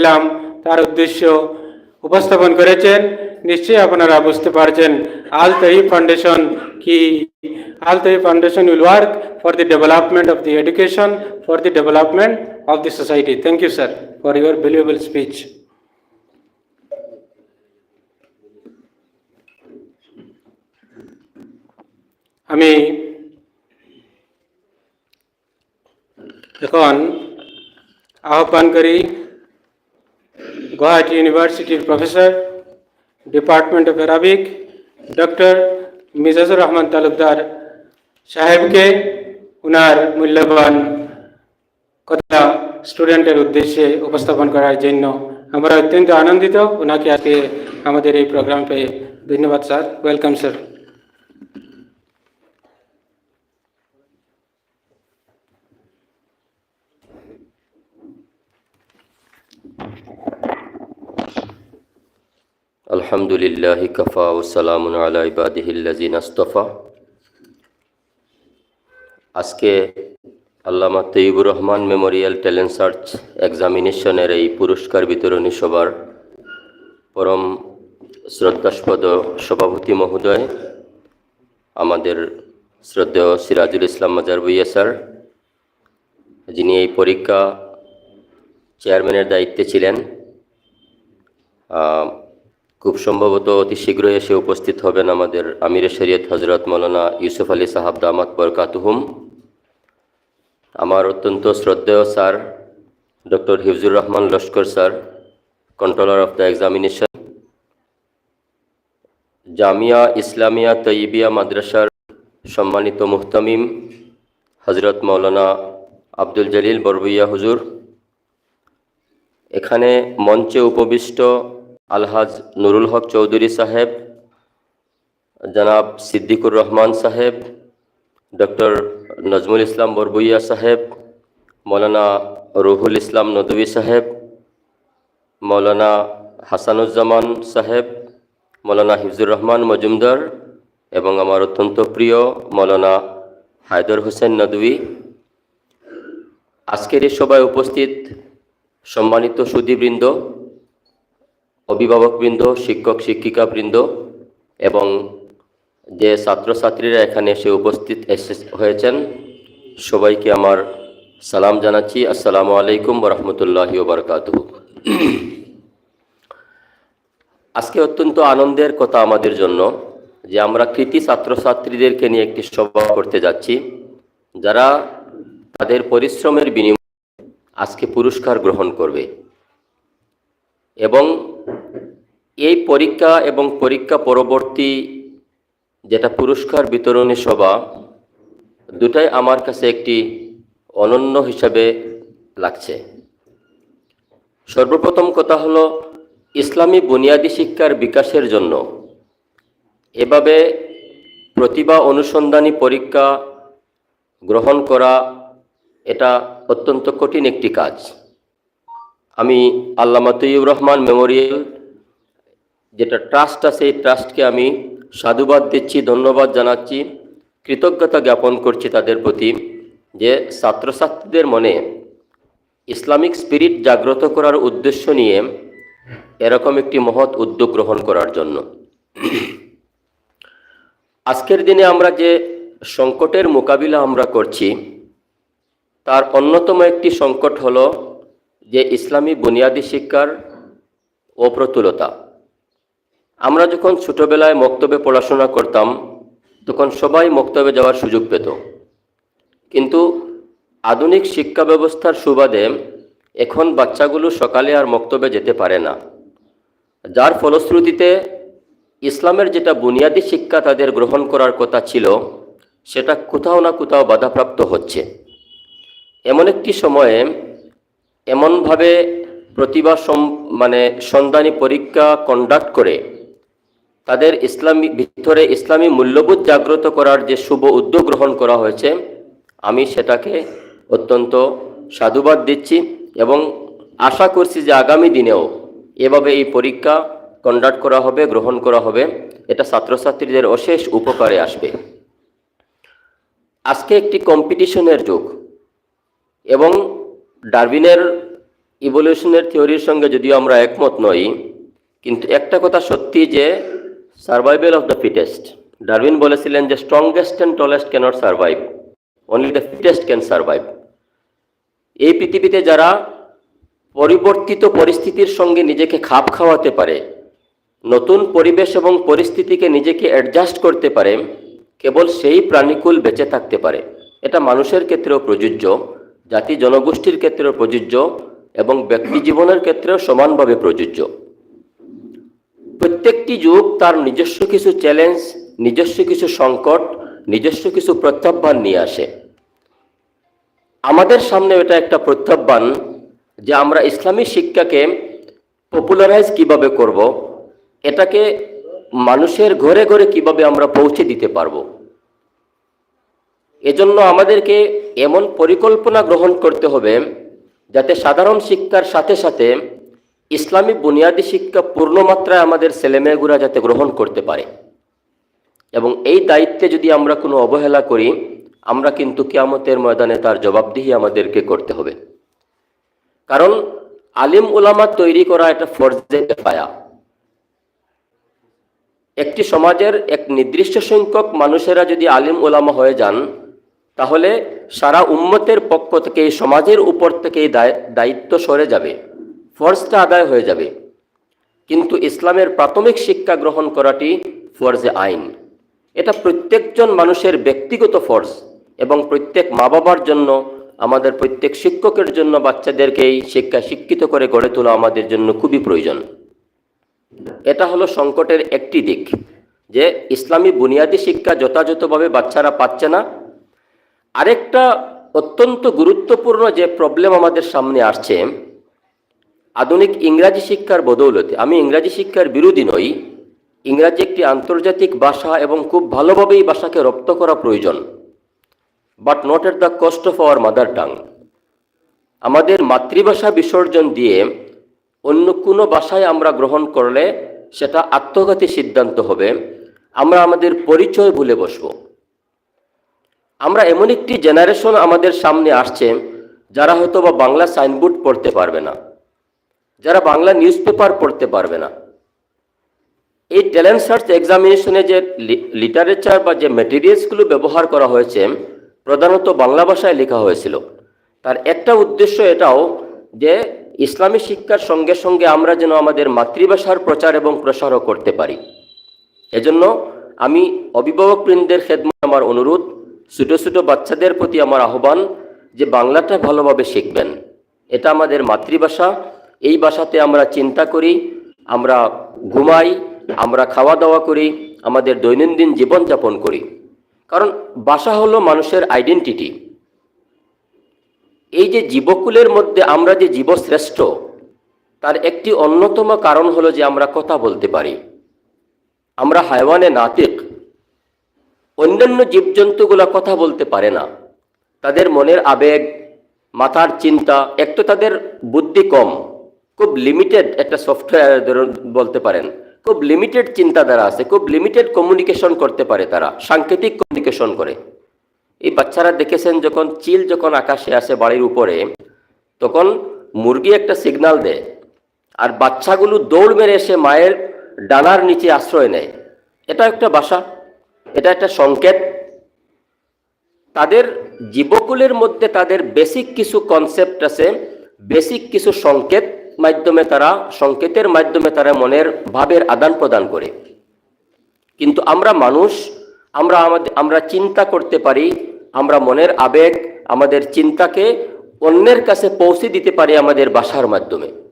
দিলাম তার উদ্দেশ্য উপস্থাপন করেছেন, নিশ্চয়ই আপনারা বুঝতে পারছেন আল তহি ফাউন্ডেশন কি? Al Tahi foundation will work for the development of the education for the development of the society thank you sir for your valuable speech আমি এখন আহ্বান করি গুয়াহাটি ইউনিভার্সিটির professor, department of Arabic doctor Mizajur Rahman Talukdar সাহেবকে উনার মূল্যবান কথা স্টুডেন্টের উদ্দেশ্যে উপস্থাপন করার জন্য আমরা অত্যন্ত আনন্দিত। ওনাকে আজকে আমাদের এই প্রোগ্রাম পেয়ে ধন্যবাদ স্যার। Welcome sir. আলহামদুলিল্লাহ কফা ওসালাম আলা ইবাদিহিল্লাজিন আস্তফা। আজকে Allama Taibur Rahman memorial talent search এক্সামিনেশনের এই পুরস্কার বিতরণী সভার পরম শ্রদ্ধাস্পদ সভাপতি মহোদয়, আমাদের শ্রদ্ধেয় সিরাজুল ইসলাম মাজার ভুইয়া স্যার, যিনি এই পরীক্ষা চেয়ারম্যানের দায়িত্বে ছিলেন। খুব সম্ভবত অতি শীঘ্রই এসে উপস্থিত হবেন আমাদের আমির শরীয়ত হজরত মৌলানা ইউসুফ আলী সাহাব দামাত বরকাতুহুম। আমার অত্যন্ত শ্রদ্ধেয় sir, doctor Hifzur Rahman Laskar sir, controller of the examination, Jamia Islamia Taibia মাদ্রাসার সম্মানিত মুহতামিম হজরত মৌলানা আব্দুল জলিল বরবইয়া হুজুর। এখানে মঞ্চে উপবিষ্ট আলহাজ নুরুল হক চৌধুরী সাহেব, জনাব সিদ্দিকুর রহমান সাহেব, ডক্টর নজমুল ইসলাম বরবুইয়া সাহেব, মৌলানা রুহুল ইসলাম নদভী সাহেব, মৌলানা হাসানুজ্জামান সাহেব, মৌলানা হিফজুর রহমান মজুমদার এবং আমার অত্যন্ত প্রিয় মৌলানা হায়দর হোসেন নদভী আজকের এই সভায় উপস্থিত সম্মানিত সুদীবৃন্দ অভিভাবকবৃন্দ, শিক্ষক, শিক্ষিকাবৃন্দ এবং যে ছাত্রছাত্রীরা এখানে এসে উপস্থিত এসে হয়েছেন, সবাইকে আমার সালাম জানাচ্ছি। আসসালামু আলাইকুম রহমতুল্লাহি ওবরকাত আজকে অত্যন্ত আনন্দের কথা আমাদের জন্য যে আমরা কৃতি ছাত্রছাত্রীদেরকে নিয়ে একটি সভা করতে যাচ্ছি, যারা তাদের পরিশ্রমের বিনিময়ে আজকে পুরস্কার গ্রহণ করবে এবং এই পরীক্ষা এবং পরীক্ষা পরবর্তী যেটা পুরস্কার বিতরণী সভা, দুটাই আমার কাছে একটি অনন্য হিসাবে লাগছে। সর্বপ্রথম কথা হলো, ইসলামী বুনিয়াদী শিক্ষার বিকাশের জন্য এভাবে প্রতিভা অনুসন্ধানী পরীক্ষা গ্রহণ করা, এটা অত্যন্ত কঠিন একটি কাজ। আমি আল্লামা তৈয়ুর রহমান মেমোরিয়াল যেটা ট্রাস্ট আছে, এই ট্রাস্টকে আমি সাধুবাদ দিচ্ছি, ধন্যবাদ জানাচ্ছি, কৃতজ্ঞতা জ্ঞাপন করছি তাদের প্রতি যে ছাত্রছাত্রীদের মনে ইসলামিক স্পিরিট জাগ্রত করার উদ্দেশ্য নিয়ে এরকম একটি মহৎ উদ্যোগ গ্রহণ করার জন্য। আজকের দিনে আমরা যে সংকটের মোকাবিলা আমরা করছি, তার অন্যতম একটি সংকট হলো যে ইসলামী বুনিয়াদী শিক্ষার অপ্রতুলতা। আমরা যখন ছোটবেলায় মক্তবে পড়াশোনা করতাম, তখন সবাই মক্তবে যাওয়ার সুযোগ পেত। কিন্তু আধুনিক শিক্ষা ব্যবস্থার সুবাদে এখন বাচ্চাগুলো সকালে আর মক্তবে যেতে পারে না। যার ফলশ্রুতিতে ইসলামের যেটা বুনিয়াদী শিক্ষা তাদের গ্রহণ করার কথা ছিল, সেটা কোথাও না কোথাও বাধাপ্রাপ্ত হচ্ছে। এমন একটি সময়ে এমনভাবে প্রতিভা মানে সন্ধানী পরীক্ষা কন্ডাক্ট করে তাদের ইসলামী, ভিতরে ইসলামী মূল্যবোধ জাগ্রত করার যে শুভ উদ্যোগ গ্রহণ করা হয়েছে, আমি সেটাকে অত্যন্ত সাধুবাদ দিচ্ছি এবং আশা করছি যে আগামী দিনেও এভাবে এই পরীক্ষা কন্ডাক্ট করা হবে, গ্রহণ করা হবে। এটা ছাত্রছাত্রীদের অশেষ উপকারে আসবে। আজকে একটি কম্পিটিশনের যুগ এবং ডারবিনের ইভলিউশনের থিওরির সঙ্গে যদিও আমরা একমত নই, কিন্তু একটা কথা সত্যি যে survival of the fittest Darwin বলেছিলেন যে strongest and tallest can't survive only the fittest can survive এই পৃথিবীতে যারা পরিবর্তিত পরিস্থিতির সঙ্গে নিজেকে খাপ খাওয়াতে পারে, নতুন পরিবেশ এবং পরিস্থিতিকে নিজেকে অ্যাডজাস্ট করতে পারে, কেবল সেই প্রাণীকুল বেঁচে থাকতে পারে। এটা মানুষের ক্ষেত্রেও প্রযোজ্য, জাতি জনগোষ্ঠীর ক্ষেত্রেও প্রযোজ্য এবং ব্যক্তি জীবনের ক্ষেত্রেও সমানভাবে প্রযোজ্য। প্রত্যেকটি যুগ তার নিজস্ব কিছু চ্যালেঞ্জ নিজস্ব কিছু সংকট, নিজস্ব কিছু প্রত্যাহ্বান নিয়ে আসে। আমাদের সামনে এটা একটা প্রত্যাহ্বান যে আমরা ইসলামী শিক্ষাকে পপুলারাইজ কীভাবে করব, এটাকে মানুষের ঘরে ঘরে কীভাবে আমরা পৌঁছে দিতে পারব। এজন্য আমাদেরকে এমন পরিকল্পনা গ্রহণ করতে হবে যাতে সাধারণ শিক্ষার সাথে সাথে ইসলামী বুনিয়াদী শিক্ষা পূর্ণ মাত্রায় আমাদের ছেলেমেয়েগুলা যাতে গ্রহণ করতে পারে। এবং এই দায়িত্বে যদি আমরা কোনো অবহেলা করি, আমরা কিন্তু কিয়ামতের ময়দানে তার জবাবদিহি আমাদেরকে করতে হবে। কারণ আলিম ওলামা তৈরি করা এটা ফরজে কেফায়া। একটি সমাজের এক নির্দিষ্ট সংখ্যক মানুষেরা যদি আলিম ওলামা হয়ে যান, তাহলে সারা উম্মতের পক্ষ থেকে, সমাজের উপর থেকে দায়িত্ব সরে যাবে। ফরজটা আদায় হয়ে যাবে। কিন্তু ইসলামের প্রাথমিক শিক্ষা গ্রহণ করাটি ফরজে আইন। এটা প্রত্যেকজন মানুষের ব্যক্তিগত ফরজ এবং প্রত্যেক মা বাবার জন্য, আমাদের প্রত্যেক শিক্ষকের জন্য বাচ্চাদেরকে এই শিক্ষা শিক্ষিত করে গড়ে তোলা আমাদের জন্য খুবই প্রয়োজন। এটা হলো সংকটের একটি দিক, যে ইসলামী বুনিয়াদী শিক্ষা যথাযথভাবে বাচ্চারা পাচ্ছে না। আরেকটা অত্যন্ত গুরুত্বপূর্ণ যে প্রবলেম আমাদের সামনে আসছে আধুনিক ইংরাজি শিক্ষার বদৌলতে আমি ইংরাজি শিক্ষার বিরোধী নই। ইংরাজি একটি আন্তর্জাতিক ভাষা এবং খুব ভালোভাবে এই ভাষাকে রপ্ত করা প্রয়োজন। But not at the cost of our mother tongue আমাদের মাতৃভাষা বিসর্জন দিয়ে অন্য কোনো ভাষায় আমরা গ্রহণ করলে সেটা আত্মঘাতী সিদ্ধান্ত হবে। আমরা আমাদের পরিচয় ভুলে বসব। আমরা এমন একটি জেনারেশন আমাদের সামনে আসছে, যারা হয়তো বা বাংলা সাইনবোর্ড পড়তে পারবে না। যারা বাংলা নিউজ পেপার পড়তে পারবে না। এই ট্যালেন্ট সার্চ এক্সামিনেশনে যে লিটারেচার বা যে মেটেরিয়ালসগুলো ব্যবহার করা হয়েছে, প্রধানত বাংলা ভাষায় লেখা হয়েছিল। তার একটা উদ্দেশ্য এটাও যে ইসলামী শিক্ষার সঙ্গে সঙ্গে আমরা যেন আমাদের মাতৃভাষার প্রচার এবং প্রসারও করতে পারি। এজন্য আমি অভিভাবকবৃন্দের খেদমত আমার অনুরোধ, ছোটো ছোটো বাচ্চাদের প্রতি আমার আহ্বান যে বাংলাটা ভালোভাবে শিখবেন। এটা আমাদের মাতৃভাষা এই বাসাতে আমরা চিন্তা করি, আমরা ঘুমাই, আমরা খাওয়া দাওয়া করি, আমাদের দৈনন্দিন জীবনযাপন করি। কারণ বাসা হলো মানুষের আইডেন্টিটি এই যে জীবকুলের মধ্যে আমরা যে জীবশ্রেষ্ঠ, তার একটি অন্যতম কারণ হলো যে আমরা কথা বলতে পারি। আমরা হায়ওয়ানে নাতিক। অন্যান্য জীবজন্তুগুলো কথা বলতে পারে না। তাদের মনের আবেগ, মাথার চিন্তা, এক তো তাদের বুদ্ধি কম। খুব লিমিটেড একটা সফটওয়্যার ধরুন বলতে পারেন। খুব লিমিটেড চিন্তাধারা আছে, খুব লিমিটেড কমিউনিকেশন করতে পারে তারা, সাংকেতিক কমিউনিকেশন করে। এই বাচ্চারা দেখেছেন যখন চিল যখন আকাশে আসে বাড়ির উপরে, তখন মুরগি একটা সিগন্যাল দেয়, আর বাচ্চাগুলো দৌড় মেরে এসে মায়ের ডানার নিচে আশ্রয় নেয়। এটা একটা বাসা, এটা একটা সংকেত। তাদের জীবকুলের মধ্যে তাদের বেসিক কিছু কনসেপ্ট আছে বেসিক কিছু সংকেত। মাধ্যমে তারা, সংকেতের মাধ্যমে তারা মনের ভাবের আদান প্রদান করে। কিন্তু আমরা মানুষ, আমরা আমাদের, আমরা চিন্তা করতে পারি, আমরা মনের আবেগ, আমাদের চিন্তাকে অন্যের কাছে পৌঁছে দিতে পারি আমাদের বাসার মাধ্যমে।